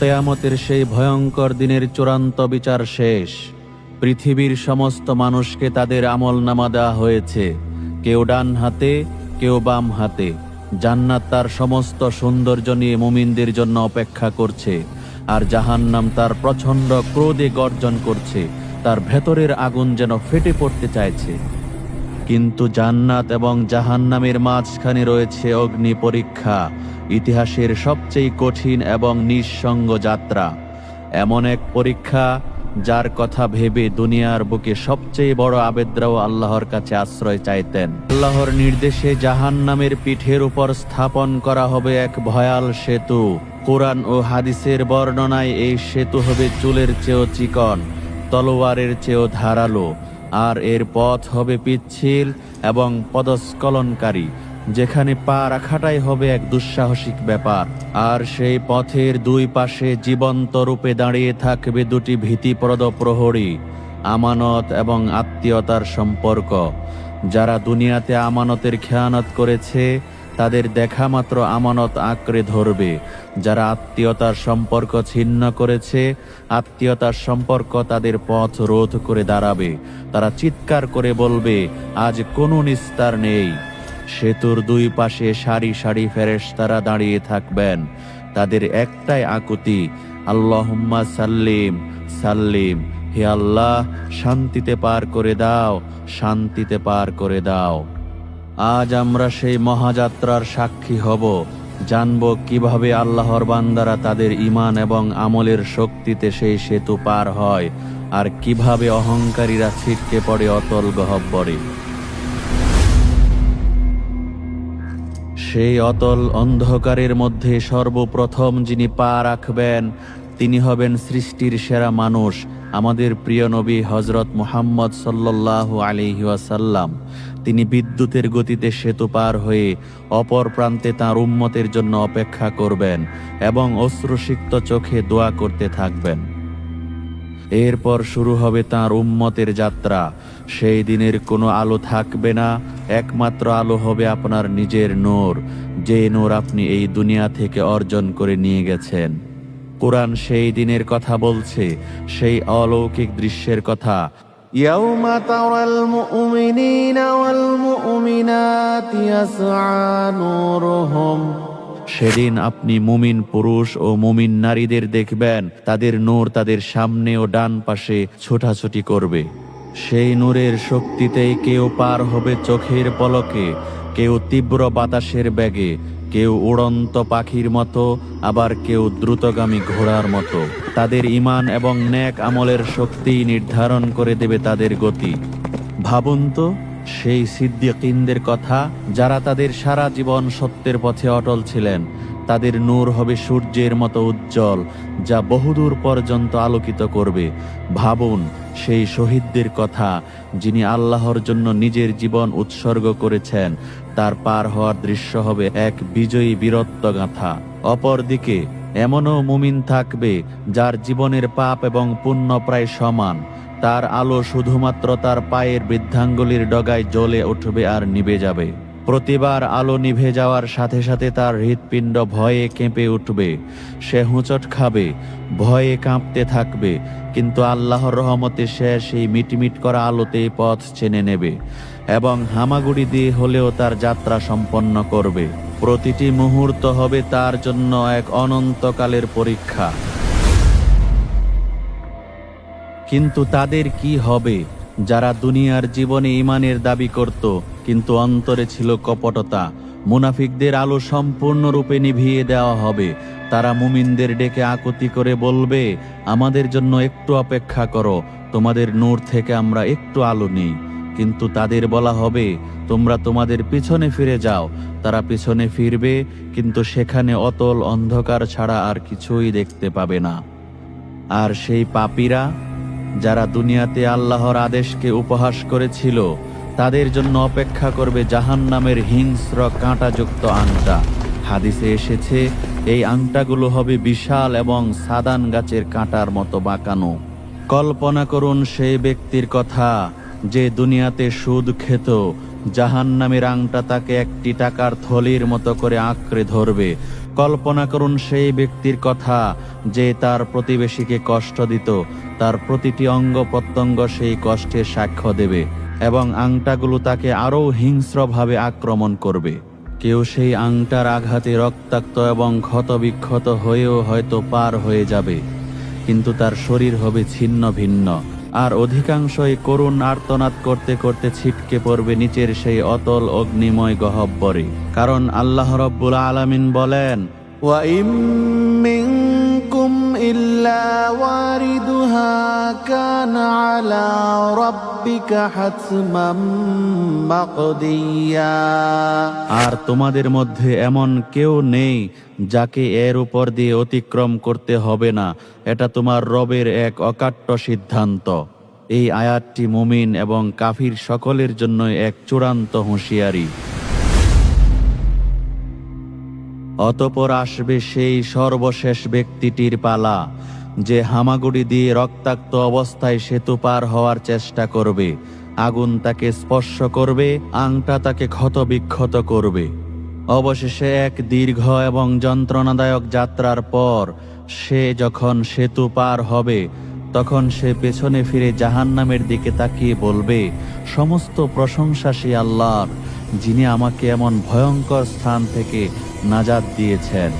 কেয়ামতের সেই ভয়ঙ্কর দিনের চূড়ান্ত বিচার শেষ। পৃথিবীর সমস্ত মানুষকে তাদের আমল নামা দেওয়া হয়েছে। কেউ ডান হাতে, কেউ বাম হাতে। জান্নাত তার সমস্ত সৌন্দর্য নিয়ে মুমিনদের জন্য অপেক্ষা করছে। আর জাহান্নাম তার প্রচণ্ড ক্রোধে গর্জন করছে। তার ভেতরের আগুন যেন ফেটে পড়তে চাইছে। কিন্তু জান্নাত এবং জাহান্নামের মাঝখানে রয়েছে অগ্নি পরীক্ষা। ইতিহাসের সবচেয়ে কঠিন এবং নিঃসঙ্গ যাত্রা। এমন এক পরীক্ষা যার কথা ভেবে দুনিয়ার বুকে সবচেয়ে বড় আবেদ্রাও আল্লাহর কাছে আশ্রয় চাইতেন। আল্লাহর নির্দেশে জাহান্নামের পিঠের উপর স্থাপন করা হবে এক ভয়াল সেতু। কোরআন ও হাদিসের বর্ণনায় এই সেতু হবে চুলের চেয়েও চিকন, তলোয়ারের চেয়েও ধারালো, আর এর পথ হবে পিচ্ছিল এবং পদস্খলনকারী। যেখানে পা রাখাটাই হবে এক দুঃসাহসিক ব্যাপার। আর সেই পথের দুই পাশে জীবন্ত রূপে দাঁড়িয়ে থাকবে দুটি ভীতিপ্রদ প্রহরী, আমানত এবং আত্মীয়তার সম্পর্ক। যারা দুনিয়াতে আমানতের খেয়ানত করেছে, তাদের দেখা মাত্র আমানত আঁকড়ে ধরবে। যারা আত্মীয়তার সম্পর্ক ছিন্ন করেছে, আত্মীয়তার সম্পর্ক তাদের পথ রোধ করে দাঁড়াবে। তারা চিৎকার করে বলবে, আজ কোনো নিস্তার নেই। সেতুর দুই পাশে সারি সারি ফেরেশতারা দাঁড়িয়ে থাকবেন। তাদের একটাই আকুতি, আল্লাহুম্মা সাল্লিম সাল্লিম, হে আল্লাহ, শান্তিতে পার করে দাও, শান্তিতে পার করে দাও। আজ আমরা সেই মহাযাত্রার সাক্ষী হব, জানব কীভাবে আল্লাহর বান্দারা তাদের ইমান এবং আমলের শক্তিতে সেই সেতু পার হয়, আর কীভাবে অহংকারীরা ছিটকে পড়ে অতল গহব্বরে। সেই অতল অন্ধকারের মধ্যে সর্বপ্রথম যিনি পা রাখবেন, তিনি হবেন সৃষ্টির সেরা মানুষ, আমাদের প্রিয় নবী হজরত মুহাম্মদ সাল্লাহ আলিহি ওয়াসাল্লাম। তিনি বিদ্যুতের গতিতে সেতু পার হয়ে অপর প্রান্তে তাঁর উম্মতের জন্য অপেক্ষা করবেন এবং অশ্রুসিক্ত চোখে দোয়া করতে থাকবেন। এরপর শুরু হবে তাঁর উম্মতের যাত্রা সেই দিনের কোনো আলো থাকবে না একমাত্র আলো হবে আপনার নিজের নূর যে নূর আপনি এই দুনিয়া থেকে অর্জন করে নিয়ে গেছেন কোরআন সেই দিনের কথা বলছে সেই অলৌকিক দৃশ্যের কথা يوم ترى المؤمنين والمؤمنات يسعى نورهم সেদিন আপনি মুমিন পুরুষ ও মুমিন নারীদের দেখবেন, তাদের নূর তাদের সামনে ও ডান পাশে ছোটাছুটি করবে। সেই নূরের শক্তিতেই কেউ পার হবে চোখের পলকে, কেউ তীব্র বাতাসের ব্যাগে, কেউ উড়ন্ত পাখির মতো, আবার কেউ দ্রুতগামী ঘোড়ার মতো। তাদের ইমান এবং ন্যাক আমলের শক্তি নির্ধারণ করে দেবে তাদের গতি। ভাবুন তো সেই সিদ্দিকিনদের কথা, যারা তাদের সারা জীবন সত্যের পথে অটল ছিলেন। তাদের নূর হবে সূর্যের মতো উজ্জ্বল, যা বহুদূর পর্যন্ত আলোকিত করবে। ভাবুন, সেই শহীদদের কথা, যিনি আল্লাহর জন্য নিজের জীবন উৎসর্গ করেছেন, তার পার হওয়ার দৃশ্য হবে এক বিজয়ী বীরত্ব গাথা। অপরদিকে, এমনও মুমিন থাকবে, যার জীবনের পাপ এবং পুণ্য প্রায় সমান। তার আলো শুধুমাত্র তার পায়ের বৃদ্ধাঙ্গুলির ডগায় জ্বলে উঠবে আর নিভে যাবে। প্রতিবার আলো নিভে যাওয়ার সাথে সাথে তার হৃৎপিণ্ড ভয়ে কেঁপে উঠবে। সে হুঁচট খাবে, ভয়ে কাঁপতে থাকবে, কিন্তু আল্লাহর রহমতে সে সেই মিটমিট করা আলোতেই পথ চেনে নেবে এবং হামাগুড়ি দিয়ে হলেও তার যাত্রা সম্পন্ন করবে। প্রতিটি মুহূর্ত হবে তার জন্য এক অনন্তকালের পরীক্ষা। কিন্তু তাদের কি হবে? যারা দুনিয়ার জীবনে ইমানের দাবি করত, কিন্তু অন্তরে ছিল কপটতা। মুনাফিকদের আলো সম্পূর্ণরূপে নিভিয়ে দেওয়া হবে। তারা মুমিনদের ডেকে আকুতি করে বলবে, আমাদের জন্য একটু অপেক্ষা করো, তোমাদের নূর থেকে আমরা একটু আলো নেই। কিন্তু তাদের বলা হবে, তোমরা তোমাদের পিছনে ফিরে যাও। তারা পিছনে ফিরবে, কিন্তু সেখানে অতল অন্ধকার ছাড়া আর কিছুই দেখতে পাবে না। আর সেই পাপীরা যারা দুনিয়াতে আল্লাহর আদেশকে উপহাস করেছিল, তাদের জন্য অপেক্ষা করবে জাহান্নামের হিংস্র কাঁটাযুক্ত আংটা। হাদিসে এসেছে, এই আংটাগুলো হবে বিশাল এবং সাদান গাছের কাঁটার মতো বাঁকানো। কল্পনা করুন সেই ব্যক্তির কথা, যে দুনিয়াতে সুদ খেত, জাহান্নামের আংটা তাকে একটি টাকার থলির মতো করে আঁকড়ে ধরবে কল্পনা করুন সেই ব্যক্তির কথা যে তার প্রতিবেশীকে কষ্ট দিত, তার প্রতিটি অঙ্গ প্রত্যঙ্গ সেই কষ্টের সাক্ষ্য দেবে এবং আংটাগুলো তাকে আরও হিংস্রভাবে আক্রমণ করবে। কেউ সেই আংটার আঘাতে রক্তাক্ত এবং ক্ষতবিক্ষত হয়েও হয়তো পার হয়ে যাবে, কিন্তু তার শরীর হবে ছিন্ন ভিন্ন। আর অধিকাংশই করুণ আর্তনাদ করতে করতে ছিটকে পড়বে নিচের সেই অতল অগ্নিময় গহব্বরে। কারণ আল্লাহ রব্বুল আলমিন বলেন আর তোমাদের মধ্যে এমন কেউ নেই যাকে এর উপর দিয়ে অতিক্রম করতে হবে না, এটা তোমার রবের এক অকাট্য সিদ্ধান্ত। এই আয়াতটি মুমিন এবং কাফির সকলের জন্য এক চূড়ান্ত হুঁশিয়ারি। অতপর আসবে সেই সর্বশেষ ব্যক্তিটির পালা, যে হামাগুড়ি দিয়ে রক্তাক্ত অবস্থায় সেতু পার হওয়ার চেষ্টা করবে। আগুন তাকে স্পর্শ করবে, আংটা তাকে ক্ষতবিক্ষত করবে। অবশেষে এক দীর্ঘ এবং যন্ত্রণাদায়ক যাত্রার পর সে যখন সেতু পার হবে, তখন সে পেছনে ফিরে জাহান্নামের দিকে তাকিয়ে বলবে, সমস্ত প্রশংসা সে আল্লাহর, যিনি আমাকে এমন ভয়ঙ্কর স্থান থেকে নাজাদ দিয়েছেন।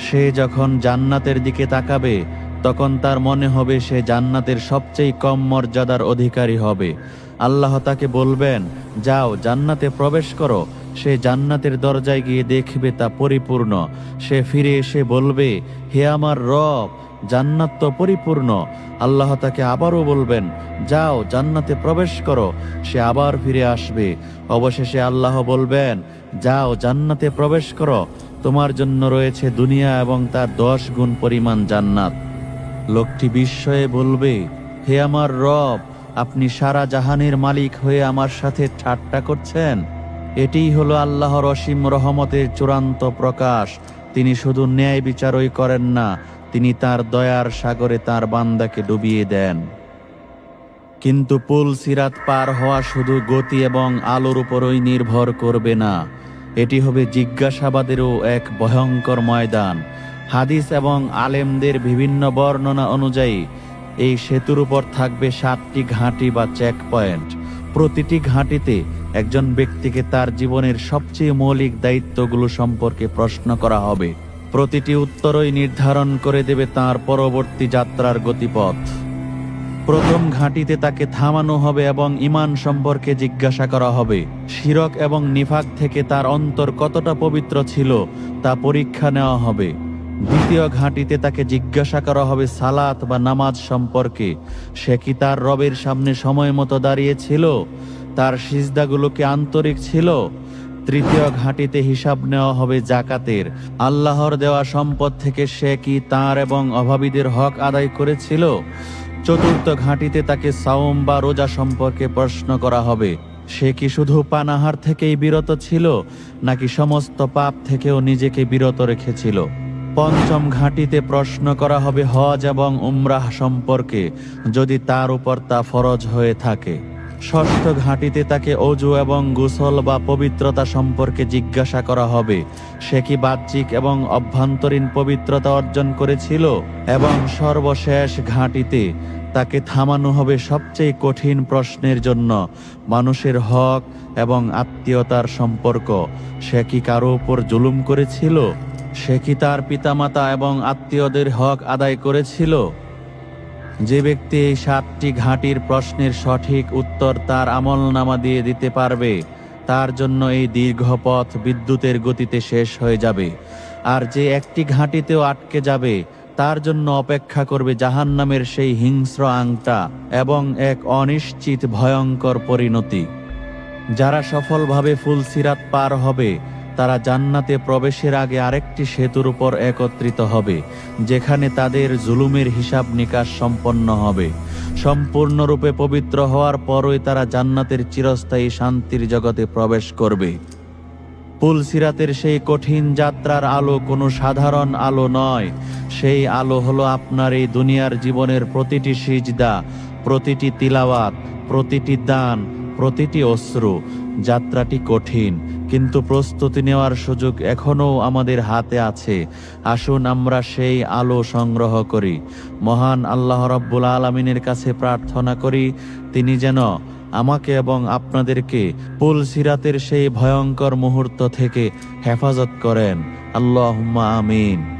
সে যখন জান্নাতের দিকে তাকাবে, তখন তার মনে হবে সে জান্নাতের সবচেয়ে কম মর্যাদার অধিকারী হবে। আল্লাহ তাকে বলবেন, যাও, জান্নাতে প্রবেশ করো। সে জান্নাতের দরজায় গিয়ে দেখবে তা পরিপূর্ণ। সে ফিরে এসে বলবে, হে আমার রব, জান্নাত তো পরিপূর্ণ। আল্লাহ তাকে আবারও বলবেন, যাও, জান্নাতে প্রবেশ করো। সে আবার ফিরে আসবে। অবশেষে আল্লাহ বলবেন, যাও, জান্নাতে প্রবেশ করো। তোমার জন্য রয়েছে দুনিয়া এবং তার দশ গুণ পরিমাণ জান্নাত। লোকটি বিস্ময়ে বলবে, হে আমার রব, আপনি সারা জাহানের মালিক হয়ে আমার সাথে ঠাট্টা করছেন? এটিই হলো আল্লাহর অসীম রহমতের চূড়ান্ত প্রকাশ। তিনি শুধু ন্যায় বিচারই করেন না, তিনি তার দয়ার সাগরে তার বান্দাকে ডুবিয়ে দেন। কিন্তু পুল সিরাত পার হওয়া শুধু গতি এবং আলোর উপরই নির্ভর করবে না। এটি হবে জিজ্ঞাসাবাদেরও এক ভয়ঙ্কর ময়দান। হাদিস এবং আলেমদের বিভিন্ন বর্ণনা অনুযায়ী, এই সেতুর উপর থাকবে সাতটি ঘাঁটি বা চেক পয়েন্ট প্রতিটি ঘাঁটিতে একজন ব্যক্তিকে তার জীবনের সবচেয়ে মৌলিক দায়িত্বগুলো সম্পর্কে প্রশ্ন করা হবে। প্রতিটি উত্তরই নির্ধারণ করে দেবে তার পরবর্তী যাত্রার গতিপথ। প্রথম ঘাঁটিতে তাকে থামানো হবে এবং ইমান সম্পর্কে জিজ্ঞাসা করা হবে। শিরক এবং নিফাক থেকে তার অন্তর কতটা পবিত্র ছিল তা পরীক্ষা নেওয়া হবে। দ্বিতীয় ঘাঁটিতে তাকে জিজ্ঞাসা করা হবে সালাত বা নামাজ সম্পর্কে। সে কি তার রবের সামনে সময় মতো দাঁড়িয়েছিল তার সিজদাগুলোকে আন্তরিক ছিল। তৃতীয় ঘাঁটিতে হিসাব নেওয়া হবে জাকাতের। আল্লাহর দেওয়া সম্পদ থেকে সে কি তার এবং অভাবীদের হক আদায় করেছিল? চতুর্থ ঘাঁটিতে তাকে সাওম বা রোজা সম্পর্কে প্রশ্ন করা হবে। সে কি শুধু পানাহার থেকেই বিরত ছিল, নাকি সমস্ত পাপ থেকেও নিজেকে বিরত রেখেছিল? পঞ্চম ঘাঁটিতে প্রশ্ন করা হবে হজ এবং উমরাহ সম্পর্কে, যদি তার উপর তা ফরজ হয়ে থাকে। ষষ্ঠ ঘাঁটিতে তাকে অজু এবং গোসল বা পবিত্রতা সম্পর্কে জিজ্ঞাসা করা হবে। সে কি বাহ্যিক এবং অভ্যন্তরীণ পবিত্রতা অর্জন করেছিল? এবং সর্বশেষ ঘাঁটিতে তাকে থামানো হবে সবচেয়ে কঠিন প্রশ্নের জন্য, মানুষের হক এবং আত্মীয়তার সম্পর্ক। সে কি কারও উপর জুলুম করেছিল? সে কি তার পিতামাতা এবং আত্মীয়দের হক আদায় করেছিল? যে ব্যক্তি এই সাতটি ঘাঁটির প্রশ্নের সঠিক উত্তর তার আমল নামা দিয়ে দিতে পারবে, তার জন্য এই দীর্ঘ পথ বিদ্যুতের গতিতে শেষ হয়ে যাবে। আর যে একটি ঘাঁটিতেও আটকে যাবে, তার জন্য অপেক্ষা করবে জাহান্নামের সেই হিংস্র আংটা এবং এক অনিশ্চিত ভয়ঙ্কর পরিণতি। যারা সফলভাবে ফুলসিরাত পার হবে তারা জান্নাতে প্রবেশের আগে আরেকটি সেতুর উপর একত্রিত হবে, যেখানে তাদের জুলুমের হিসাব নিকাশ সম্পন্ন হবে। সম্পূর্ণরূপে পবিত্র হওয়ার পরই তারা জান্নাতের চিরস্থায়ী শান্তির জগতে প্রবেশ করবে। পুলসিরাতের সেই কঠিন যাত্রার আলো কোনো সাধারণ আলো নয়। সেই আলো হলো আপনার এই দুনিয়ার জীবনের প্রতিটি সিজদা, প্রতিটি তিলাওয়াত, প্রতিটি দান, প্রতিটি অশ্রু। যাত্রাটি কঠিন কিন্তু প্রস্তুতি নেওয়ার সুযোগ এখনও আমাদের হাতে আছে। আসুন আমরা সেই আলো সংগ্রহ করি। মহান আল্লাহ রব্বুল আলমিনের কাছে প্রার্থনা করি, তিনি যেন আমাকে এবং আপনাদেরকে পুল সিরাতের সেই ভয়ঙ্কর মুহূর্ত থেকে হেফাজত করেন। আল্লাহ আমিন।